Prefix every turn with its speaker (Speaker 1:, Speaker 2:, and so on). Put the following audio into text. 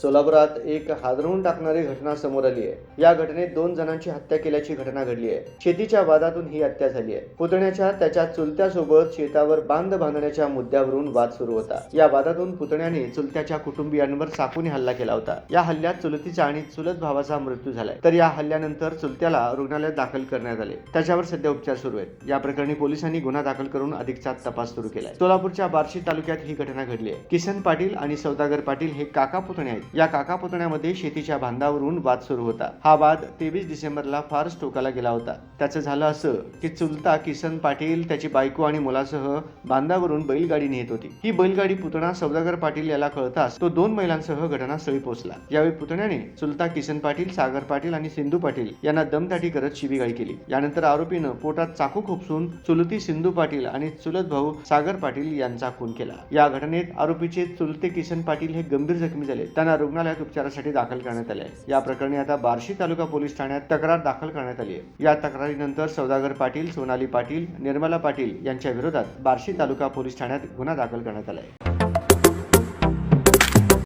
Speaker 1: सोलापुरात एक हादरवून टाकणारी घटना समोर आली आहे. या घटनेत दोन जणांची हत्या केल्याची घटना घडली आहे. शेतीच्या वादातून ही हत्या झाली आहे. पुतण्याच्या त्याच्या चुलत्यासोबत शेतावर बांध बांधण्याच्या मुद्द्यावरून वाद सुरू होता. या वादातून पुतण्याने चुलत्याच्या कुटुंबियांवर चाकूने हल्ला केला होता. या हल्ल्यात चुलतीचा आणि चुलत भावाचा मृत्यू झालाय. तर या हल्ल्यानंतर चुलत्याला रुग्णालयात दाखल करण्यात आले. त्याच्यावर सध्या उपचार सुरू आहेत. या प्रकरणी पोलिसांनी गुन्हा दाखल करून अधिकचा तपास सुरू केलाय. सोलापूरच्या बार्शी तालुक्यात ही घटना घडली आहे. किसन पाटील आणि सौदागर पाटील हे काका पुतणे आहेत. या काका पुतण्यामध्ये शेतीच्या बांधावरून वाद सुरू होता. हा वाद तेवीस डिसेंबरला फारच टोकाला गेला होता. त्याचं झालं असं की चुलता किसन पाटील त्याची बायको आणि मुलासह बांधावरून बैलगाडी नेत होती. ही बैलगाडी पुतणा सौदागर पाटील याला कळताच तो दोन महिलांसह घटनास्थळी पोहोचला. यावेळी पुतण्याने चुलता किसन पाटील सागर पाटील आणि सिंधू पाटील यांना दमदाटी करत शिवीगाळी केली. यानंतर आरोपीनं पोटात चाकू खोपसून चुलती सिंधू पाटील आणि चुलत भाऊ सागर पाटील यांचा खून केला. या घटनेत आरोपीचे चुलते किसन पाटील हे गंभीर जखमी झाले. त्यांना रुग्णालयात उपचारासाठी दाखल करण्यात आले आहे. या प्रकरणी आता बार्शी तालुका पोलीस ठाण्यात तक्रार दाखल करण्यात आली आहे या तक्रारीनंतर सौदागर पाटील सोनाली पाटील निर्मला पाटील यांच्या विरोधात बार्शी तालुका पोलीस ठाण्यात गुन्हा दाखल करण्यात आला आहे